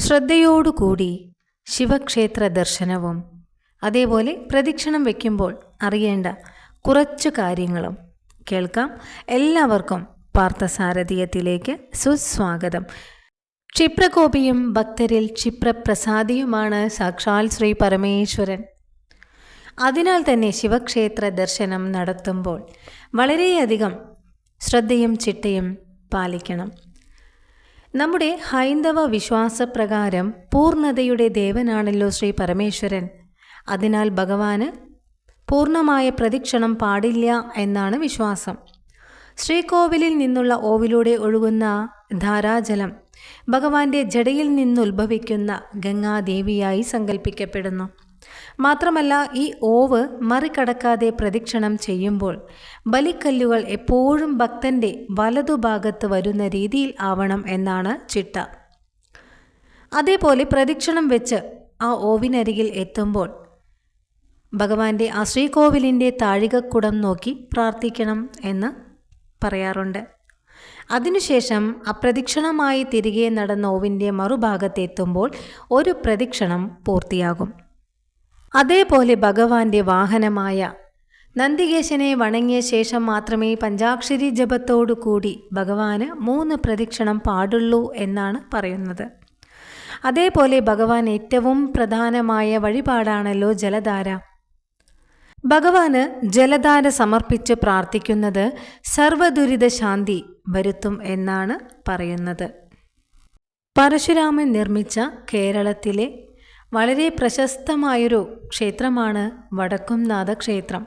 ശ്രദ്ധയോടുകൂടി ശിവക്ഷേത്ര ദർശനവും അതേപോലെ പ്രദക്ഷിണം വയ്ക്കുമ്പോൾ അറിയേണ്ട കുറച്ച് കാര്യങ്ങളും കേൾക്കാം. എല്ലാവർക്കും പാർത്ഥസാരഥിയത്തിലേക്ക് സുസ്വാഗതം. ക്ഷിപ്രകോപിയും ഭക്തരിൽ ക്ഷിപ്രപ്രസാദിയുമാണ് സാക്ഷാൽ ശ്രീ പരമേശ്വരൻ. അതിനാൽ തന്നെ ശിവക്ഷേത്ര ദർശനം നടത്തുമ്പോൾ വളരെയധികം ശ്രദ്ധയും ചിട്ടയും പാലിക്കണം. നമ്മുടെ ഹൈന്ദവ വിശ്വാസപ്രകാരം പൂർണതയുടെ ദേവനാണല്ലോ ശ്രീ പരമേശ്വരൻ. അതിനാൽ ഭഗവാന് പൂർണമായ പ്രദക്ഷിണം പാടില്ല എന്നാണ് വിശ്വാസം. ശ്രീകോവിലിൽ നിന്നുള്ള ഓവിലൂടെ ഒഴുകുന്ന ധാരാജലം ഭഗവാന്റെ ജടയിൽ നിന്നുത്ഭവിക്കുന്ന ഗംഗാദേവിയായി സങ്കല്പിക്കപ്പെടുന്നു മാത്രമല്ല ഈ ഓവ് മറികടക്കാതെ പ്രദക്ഷിണം ചെയ്യുമ്പോൾ ബലിക്കല്ലുകൾ എപ്പോഴും ഭക്തന്റെ വലതുഭാഗത്ത് വരുന്ന രീതിയിൽ ആവണം എന്നാണ് ചിട്ട. അതേപോലെ പ്രദക്ഷിണം വെച്ച് ആ ഓവിനരികിൽ എത്തുമ്പോൾ ഭഗവാന്റെ ആ ശ്രീകോവിലിന്റെ താഴികക്കുടം നോക്കി പ്രാർത്ഥിക്കണം എന്ന് പറയാറുണ്ട്. അതിനുശേഷം അപ്രദക്ഷിണമായി തിരികെ നടന്ന ഓവിന്റെ മറുഭാഗത്തെത്തുമ്പോൾ ഒരു പ്രദക്ഷിണം പൂർത്തിയാകും. അതേപോലെ ഭഗവാന്റെ വാഹനമായ നന്ദികേശനെ വണങ്ങിയ ശേഷം മാത്രമേ പഞ്ചാക്ഷരി ജപത്തോടു കൂടി ഭഗവാന് മൂന്ന് പ്രദക്ഷിണം പാടുള്ളൂ എന്നാണ് പറയുന്നത്. അതേപോലെ ഭഗവാൻ ഏറ്റവും പ്രധാനമായ വഴിപാടാണല്ലോ ജലധാര. ഭഗവാന് ജലധാര സമർപ്പിച്ച് പ്രാർത്ഥിക്കുന്നത് സർവദുരിത ശാന്തി വരുത്തും എന്നാണ് പറയുന്നത്. പരശുരാമൻ നിർമ്മിച്ച കേരളത്തിലെ വളരെ പ്രശസ്തമായൊരു ക്ഷേത്രമാണ് വടക്കുംനാഥ ക്ഷേത്രം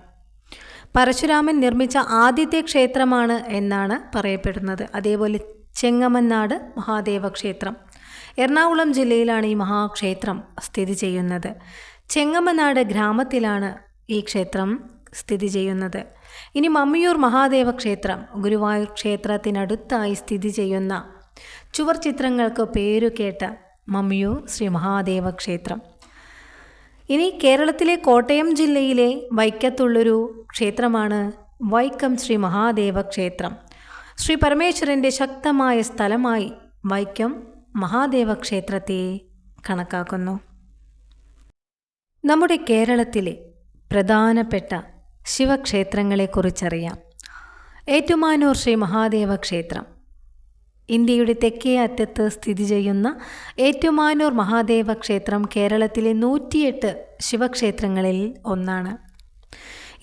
പരശുരാമൻ നിർമ്മിച്ച ആദ്യത്തെ ക്ഷേത്രമാണ് എന്നാണ് പറയപ്പെടുന്നത്. അതേപോലെ ചെങ്ങമന്നാട് മഹാദേവ ക്ഷേത്രം എറണാകുളം ജില്ലയിലാണ് ഈ മഹാക്ഷേത്രം സ്ഥിതി ചെയ്യുന്നത്. ചെങ്ങമനാട് ഗ്രാമത്തിലാണ് ഈ ക്ഷേത്രം സ്ഥിതി ചെയ്യുന്നത്. ഇനി മമ്മിയൂർ മഹാദേവ ക്ഷേത്രം ഗുരുവായൂർ ക്ഷേത്രത്തിനടുത്തായി സ്ഥിതി ചെയ്യുന്ന ചുവർ ചിത്രങ്ങൾക്ക് പേരുകേട്ട മമ്മിയൂർ ശ്രീ മഹാദേവ ക്ഷേത്രം. ഇനി കേരളത്തിലെ കോട്ടയം ജില്ലയിലെ വൈക്കത്തുള്ളൊരു ക്ഷേത്രമാണ് വൈക്കം ശ്രീ മഹാദേവ ക്ഷേത്രം. ശ്രീ പരമേശ്വരന്റെ ശക്തമായ സ്ഥലമായി വൈക്കം മഹാദേവ ക്ഷേത്രത്തെ കണക്കാക്കുന്നു. നമ്മുടെ കേരളത്തിലെ പ്രധാനപ്പെട്ട ശിവക്ഷേത്രങ്ങളെക്കുറിച്ചറിയാം ഏറ്റുമാനൂർ ശ്രീ മഹാദേവ ക്ഷേത്രം. ഇന്ത്യയുടെ തെക്കേ അറ്റത്ത് സ്ഥിതി ചെയ്യുന്ന ഏറ്റുമാനൂർ മഹാദേവ ക്ഷേത്രം കേരളത്തിലെ നൂറ്റിയെട്ട് ശിവക്ഷേത്രങ്ങളിൽ ഒന്നാണ്.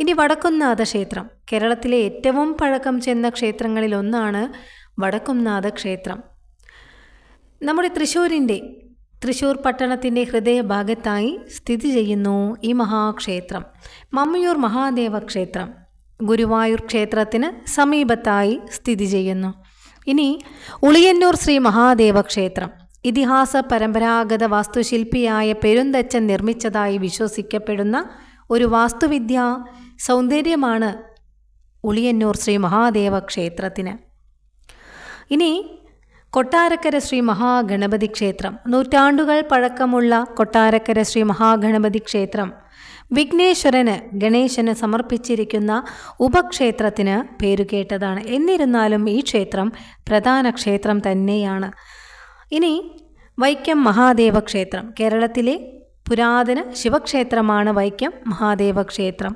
ഇനി വടക്കുംനാഥ ക്ഷേത്രം. കേരളത്തിലെ ഏറ്റവും പഴക്കം ചെന്ന ക്ഷേത്രങ്ങളിൽ ഒന്നാണ് വടക്കുംനാഥ ക്ഷേത്രം. നമ്മുടെ തൃശ്ശൂരിന്റെ തൃശ്ശൂർ പട്ടണത്തിന്റെ ഹൃദയഭാഗത്തായി സ്ഥിതി ചെയ്യുന്നു ഈ മഹാക്ഷേത്രം. മമ്മിയൂർ മഹാദേവ ക്ഷേത്രം. ഗുരുവായൂർ ക്ഷേത്രത്തിന് സമീപത്തായി സ്ഥിതി ചെയ്യുന്നു. ഇനി ഉളിയന്നൂർ ശ്രീ മഹാദേവ ക്ഷേത്രം ഇതിഹാസ പരമ്പരാഗത വാസ്തുശില്പിയായ പെരുന്തച്ചൻ നിർമ്മിച്ചതായി വിശ്വസിക്കപ്പെടുന്ന ഒരു വാസ്തുവിദ്യ സൗന്ദര്യമാണ് ഉളിയന്നൂർ ശ്രീ മഹാദേവ ക്ഷേത്രത്തിന് ഇനി കൊട്ടാരക്കര ശ്രീ മഹാഗണപതി ക്ഷേത്രം നൂറ്റാണ്ടുകൾ പഴക്കമുള്ള കൊട്ടാരക്കര ശ്രീ മഹാഗണപതി ക്ഷേത്രം വിഘ്നേശ്വരന് ഗണേശന് സമർപ്പിച്ചിരിക്കുന്ന ഉപക്ഷേത്രത്തിന് പേരുകേട്ടതാണ് എന്നിരുന്നാലും ഈ ക്ഷേത്രം പ്രധാന ക്ഷേത്രം തന്നെയാണ്. ഇനി വൈക്കം മഹാദേവ ക്ഷേത്രം. കേരളത്തിലെ പുരാതന ശിവക്ഷേത്രമാണ് വൈക്കം മഹാദേവ ക്ഷേത്രം.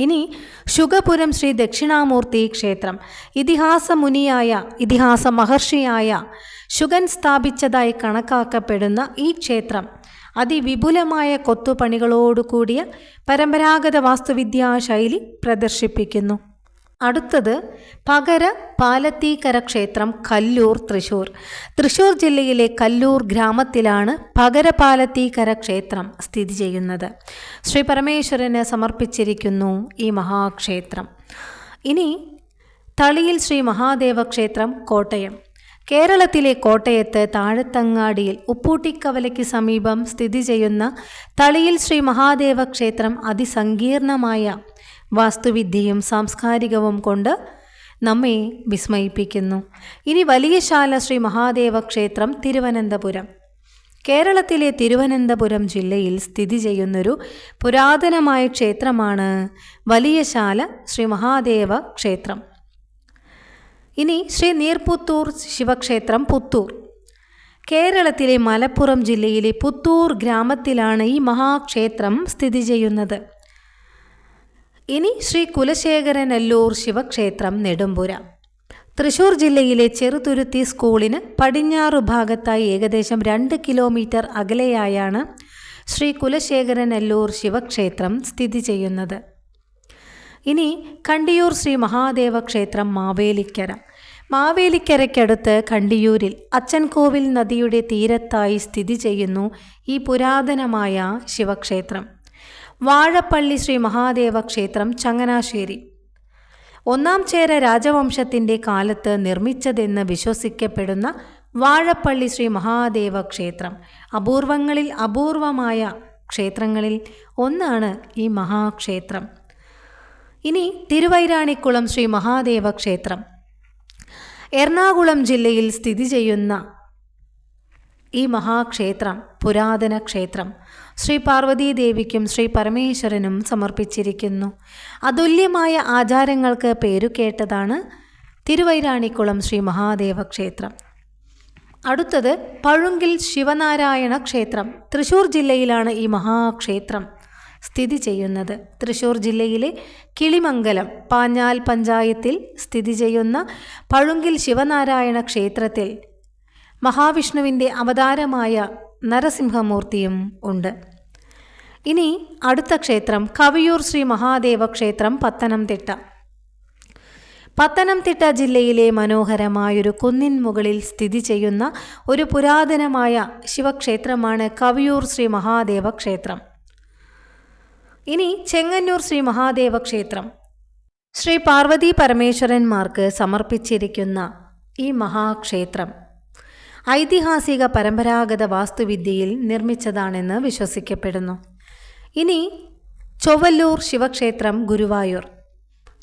ഇനി ശുഗപുരം ശ്രീ ദക്ഷിണാമൂർത്തി ക്ഷേത്രം. ഇതിഹാസ മുനിയായ ഇതിഹാസ മഹർഷിയായ ശുഗൻ സ്ഥാപിച്ചതായി കണക്കാക്കപ്പെടുന്ന ഈ ക്ഷേത്രം അതിവിപുലമായ കൊത്തുപണികളോടുകൂടിയ പരമ്പരാഗത വാസ്തുവിദ്യാ ശൈലി പ്രദർശിപ്പിക്കുന്നു. അടുത്തത് പകര പാലത്തീക്കര ക്ഷേത്രം കല്ലൂർ തൃശൂർ. തൃശൂർ ജില്ലയിലെ കല്ലൂർ ഗ്രാമത്തിലാണ് പകര പാലത്തീക്കര ക്ഷേത്രം സ്ഥിതി ചെയ്യുന്നത്. ശ്രീ പരമേശ്വരന് സമർപ്പിച്ചിരിക്കുന്നു ഈ മഹാക്ഷേത്രം. ഇനി തളിയിൽ ശ്രീ മഹാദേവ ക്ഷേത്രം കോട്ടയം. കേരളത്തിലെ കോട്ടയത്ത് താഴത്തങ്ങാടിയിൽ ഉപ്പൂട്ടിക്കവലയ്ക്ക് സമീപം സ്ഥിതി ചെയ്യുന്ന തളിയിൽ ശ്രീ മഹാദേവ ക്ഷേത്രം അതിസങ്കീർണമായ വാസ്തുവിദ്യയും സാംസ്കാരികവും കൊണ്ട് നമ്മെ വിസ്മയിപ്പിക്കുന്നു. ഇനി വലിയ ശാല ശ്രീ മഹാദേവ ക്ഷേത്രം തിരുവനന്തപുരം. കേരളത്തിലെ തിരുവനന്തപുരം ജില്ലയിൽ സ്ഥിതി ചെയ്യുന്നൊരു പുരാതനമായ ക്ഷേത്രമാണ് വലിയശാല ശ്രീ മഹാദേവ ക്ഷേത്രം. ഇനി ശ്രീ നീർപുത്തൂർ ശിവക്ഷേത്രം പുത്തൂർ. കേരളത്തിലെ മലപ്പുറം ജില്ലയിലെ പുത്തൂർ ഗ്രാമത്തിലാണ് ഈ മഹാക്ഷേത്രം സ്ഥിതി ചെയ്യുന്നത്. ഇനി ശ്രീ കുലശേഖരനല്ലൂർ ശിവക്ഷേത്രം നെടുമ്പുര. തൃശൂർ ജില്ലയിലെ ചെറുതുരുത്തി സ്കൂളിന് പടിഞ്ഞാറ് ഭാഗത്തായി ഏകദേശം രണ്ട് കിലോമീറ്റർ അകലെയായാണ് ശ്രീ കുലശേഖരനല്ലൂർ ശിവക്ഷേത്രം സ്ഥിതി ചെയ്യുന്നത്. ഇനി കണ്ടിയൂർ ശ്രീ മഹാദേവ ക്ഷേത്രം മാവേലിക്കര. മാവേലിക്കരയ്ക്കടുത്ത് കണ്ടിയൂരിൽ അച്ചൻകോവിൽ നദിയുടെ തീരത്തായി സ്ഥിതി ചെയ്യുന്നു ഈ പുരാതനമായ ശിവക്ഷേത്രം. വാഴപ്പള്ളി ശ്രീ മഹാദേവ ക്ഷേത്രം ചങ്ങനാശ്ശേരി. ഒന്നാം ചേര രാജവംശത്തിന്റെ കാലത്ത് നിർമ്മിച്ചതെന്ന് വിശ്വസിക്കപ്പെടുന്ന വാഴപ്പള്ളി ശ്രീ മഹാദേവ ക്ഷേത്രം അപൂർവങ്ങളിൽ അപൂർവമായ ക്ഷേത്രങ്ങളിൽ ഒന്നാണ് ഈ മഹാക്ഷേത്രം. ഇനി തിരുവൈരാണിക്കുളം ശ്രീ മഹാദേവ ക്ഷേത്രം എറണാകുളം ജില്ലയിൽ സ്ഥിതി ചെയ്യുന്ന ഈ മഹാക്ഷേത്രം പുരാതന ക്ഷേത്രം ശ്രീ പാർവതീദേവിക്കും ശ്രീ പരമേശ്വരനും സമർപ്പിച്ചിരിക്കുന്നു. അതുല്യമായ ആചാരങ്ങൾക്ക് പേരുകേട്ടതാണ് തിരുവൈരാണിക്കുളം ശ്രീ മഹാദേവ ക്ഷേത്രം അടുത്തത് പഴുങ്കിൽ ശിവനാരായണ ക്ഷേത്രം. തൃശ്ശൂർ ജില്ലയിലാണ് ഈ മഹാക്ഷേത്രം. സ്ഥിതി ചെയ്യുന്നത്. തൃശ്ശൂർ ജില്ലയിലെ കിളിമംഗലം പാഞ്ഞാൽ പഞ്ചായത്തിൽ സ്ഥിതി ചെയ്യുന്ന പഴുങ്കിൽ ശിവനാരായണ ക്ഷേത്രത്തിൽ മഹാവിഷ്ണുവിന്റെ അവതാരമായ നരസിംഹമൂർത്തിയും ഉണ്ട്. ഇനി അടുത്ത ക്ഷേത്രം കവിയൂർ ശ്രീ മഹാദേവ ക്ഷേത്രം പത്തനംതിട്ട. പത്തനംതിട്ട ജില്ലയിലെ മനോഹരമായൊരു കുന്നിൻ മുകളിൽ സ്ഥിതി ചെയ്യുന്ന ഒരു പുരാതനമായ ശിവക്ഷേത്രമാണ് കവിയൂർ ശ്രീ മഹാദേവ ക്ഷേത്രം. ഇനി ചെങ്ങന്നൂർ ശ്രീ മഹാദേവ ക്ഷേത്രം ശ്രീ പാർവതി പരമേശ്വരന്മാർക്ക് സമർപ്പിച്ചിരിക്കുന്ന ഈ മഹാക്ഷേത്രം ഐതിഹാസിക പരമ്പരാഗത വാസ്തുവിദ്യയിൽ നിർമ്മിച്ചതാണെന്ന് വിശ്വസിക്കപ്പെടുന്നു. ഇനി ചൊവ്വല്ലൂർ ശിവക്ഷേത്രം ഗുരുവായൂർ.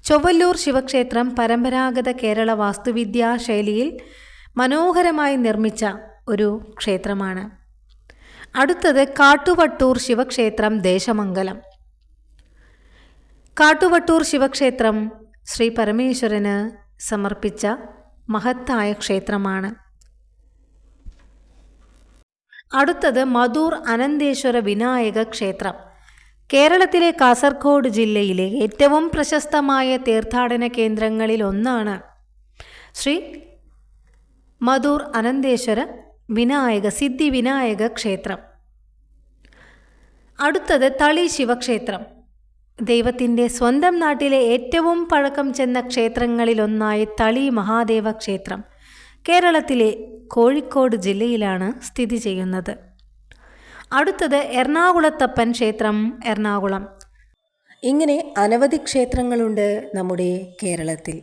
ചൊവ്വല്ലൂർ ശിവക്ഷേത്രം പരമ്പരാഗത കേരള വാസ്തുവിദ്യാ ശൈലിയിൽ മനോഹരമായി നിർമ്മിച്ച ഒരു ക്ഷേത്രമാണ്. അടുത്തത് കാട്ടുവട്ടൂർ ശിവക്ഷേത്രം ദേശമംഗലം. കാട്ടുവട്ടൂർ ശിവക്ഷേത്രം ശ്രീ പരമേശ്വരന് സമർപ്പിച്ച മഹത്തായ ക്ഷേത്രമാണ്. അടുത്തത് മധൂർ അനന്തേശ്വര വിനായക ക്ഷേത്രം. കേരളത്തിലെ കാസർഗോഡ് ജില്ലയിലെ ഏറ്റവും പ്രശസ്തമായ തീർത്ഥാടന കേന്ദ്രങ്ങളിൽ ഒന്നാണ് ശ്രീ മധൂർ അനന്തേശ്വര വിനായക സിദ്ധി വിനായക ക്ഷേത്രം. അടുത്തത് തളി ശിവക്ഷേത്രം. ദൈവത്തിന്റെ സ്വന്തം നാട്ടിലെ ഏറ്റവും പഴക്കം ചെന്ന ക്ഷേത്രങ്ങളിലൊന്നായ തളി മഹാദേവ ക്ഷേത്രം കേരളത്തിലെ കോഴിക്കോട് ജില്ലയിലാണ് സ്ഥിതി ചെയ്യുന്നത്. അടുത്തത് എറണാകുളത്തപ്പൻ ക്ഷേത്രം എറണാകുളം. ഇങ്ങനെ അനവധി ക്ഷേത്രങ്ങളുണ്ട് നമ്മുടെ കേരളത്തിൽ.